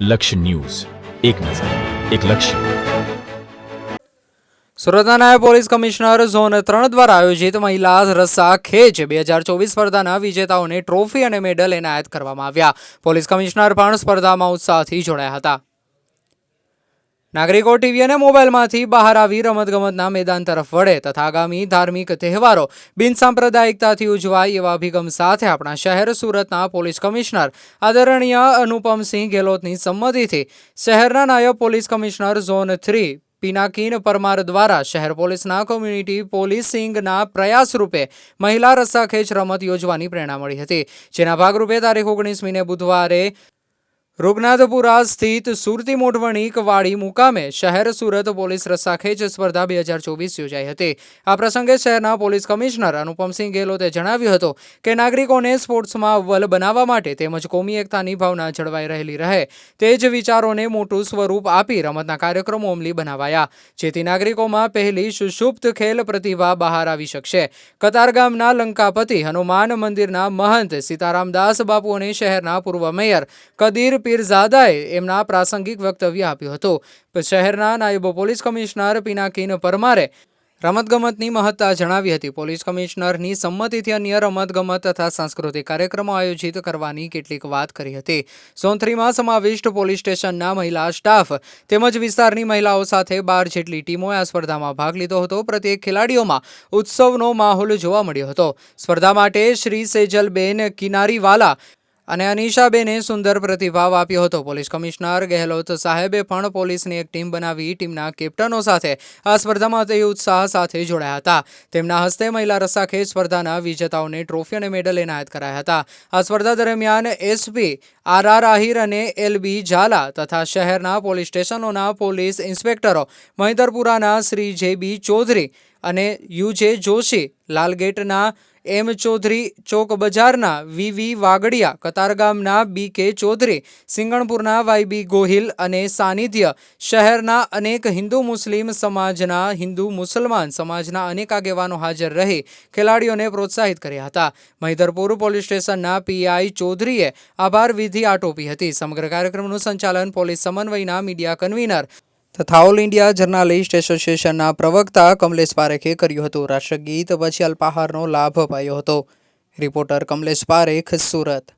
લક્ષ્ય ન્યૂઝ. એક નજર, એક લક્ષ્ય. સુરતના નાયબ પોલીસ કમિશનર ઝોન ત્રણ દ્વારા આયોજિત મહિલા રસ્સા ખેંચ બે હજાર ચોવીસ સ્પર્ધાના વિજેતાઓને ટ્રોફી અને મેડલ એનાયત કરવામાં આવ્યા. પોલીસ કમિશનર પણ સ્પર્ધામાં ઉત્સાહથી જોડાયા હતા. નાગરિકો ટીવી અને મોબાઈલમાંથી બહાર આવી રમતગમતના મેદાન તરફ વળે તથા આગામી ધાર્મિક તહેવારો બિનસાંપ્રદાયિકતાથી ઉજવાય એવા અભિગમ સાથે આપણા શહેર સુરતના પોલીસ કમિશનર આદરણીય અનુપમસિંહ ગેહલોતની સંમતિથી શહેરના નાયબ police commissioner zone three, Pinakin Parmar દ્વારા શહેર પોલીસના કોમ્યુનિટી પોલીસિંગના પ્રયાસ રૂપે મહિલા રસ્સાખેંચ રમત યોજવાની પ્રેરણા મળી હતી. જેના ભાગરૂપે તારીખ ઓગણીસમીને બુધવારે રૂગનાથપુરા સ્થિત સુરતી મોઢવણીક કવાડી મુકામે શહેર સુરત પોલીસ રસ્સાખેંચ સ્પર્ધા બે હજાર ચોવીસ યોજાઈ હતી. આ પ્રસંગે શહેરના પોલીસ કમિશનર અનુપમસિંહ ગેહલોતે જણાવ્યું હતું કે નાગરિકોને સ્પોર્ટ્સમાં અવ્વલ બનાવવા માટે તેમજ કોમી એકતાની ભાવના જળવાઈ રહેલી રહે તે જ વિચારોને મોટું સ્વરૂપ આપી રમતના કાર્યક્રમો અમલી બનાવાયા. જેથી નાગરિકોમાં પહેલી સુષુપ્ત ખેલ પ્રતિભા બહાર આવી શકશે. કતારગામના લંકાપતિ હનુમાન મંદિરના મહંત સીતારામદાસ બાપુ અને શહેરના પૂર્વ મેયર કદીર પીરઝાદાએ એમના પ્રાસંગિક વક્તવ્ય આપ્યું હતું. શહેરના નાયબ પોલીસ કમિશનર પિનાકીન પરમારે રમતગમતની મહત્તા જણાવી હતી. પોલીસ કમિશનરની સંમતિથી અન્ય રમતગમત તથા સાંસ્કૃતિક કાર્યક્રમો આયોજિત કરવાની કેટલીક વાત કરી હતી. સોનથરીમાં સમાવિષ્ટ પોલીસ સ્ટેશનના મહિલા સ્ટાફ તેમજ વિસ્તારની મહિલાઓ સાથે બાર જેટલી ટીમોએ આ સ્પર્ધામાં ભાગ લીધો હતો. પ્રત્યેક ખેલાડીઓમાં ઉત્સવનો માહોલ જોવા મળ્યો હતો. સ્પર્ધા માટે શ્રી સેજલબેન કિનારીવાલા અને અનિશાબેને સુંદર પ્રતિભાવ આપ્યો હતો. પોલીસ કમિશનર ગેહલોત સાહેબે પણ પોલીસની એક ટીમ બનાવી ટીમના કેપ્ટનો સાથે આ સ્પર્ધામાં તે ઉત્સાહ સાથે જોડાયા હતા. તેમના હસ્તે મહિલા રસ્સાખેંચ સ્પર્ધાના વિજેતાઓને ટ્રોફી અને મેડલ એનાયત કરાયા હતા. આ સ્પર્ધા દરમિયાન એસપી આર આર આહિર અને એલબી ઝાલા તથા શહેરના પોલીસ સ્ટેશનોના પોલીસ ઇન્સ્પેક્ટરો મહિધરપુરાના શ્રી જે બી ચૌધરી અને યુજે જોશી, લાલગેટના એમ ચૌધરી ચોક બજારના વી વી વાગડિયા, કતારગામના બી કે ચૌધરી, સિંગણપુરના વાય બી ગોહિલ અને સાનિધ્ય શહેરના અનેક હિન્દુ મુસ્લિમ સમાજના હિન્દુ મુસલમાન સમાજના અનેક આગેવાનો હાજર રહી ખેલાડીઓને પ્રોત્સાહિત કર્યા હતા. મહિધરપુર પોલીસ સ્ટેશનના પીઆઈ ચૌધરીએ આભાર વિધિ આટોપી હતી. સમગ્ર કાર્યક્રમનું સંચાલન પોલીસ સમન્વયના મીડિયા કન્વીનર તથા ઓલ ઇન્ડિયા જર્નાલિસ્ટ એસોસિએશનના પ્રવક્તા કમલેશ પારેખે કર્યું હતું રાષ્ટ્રગીત, પછી અલ્પાહારનો લાભ અપાયો હતો. રિપોર્ટર કમલેશ પારેખ, સુરત.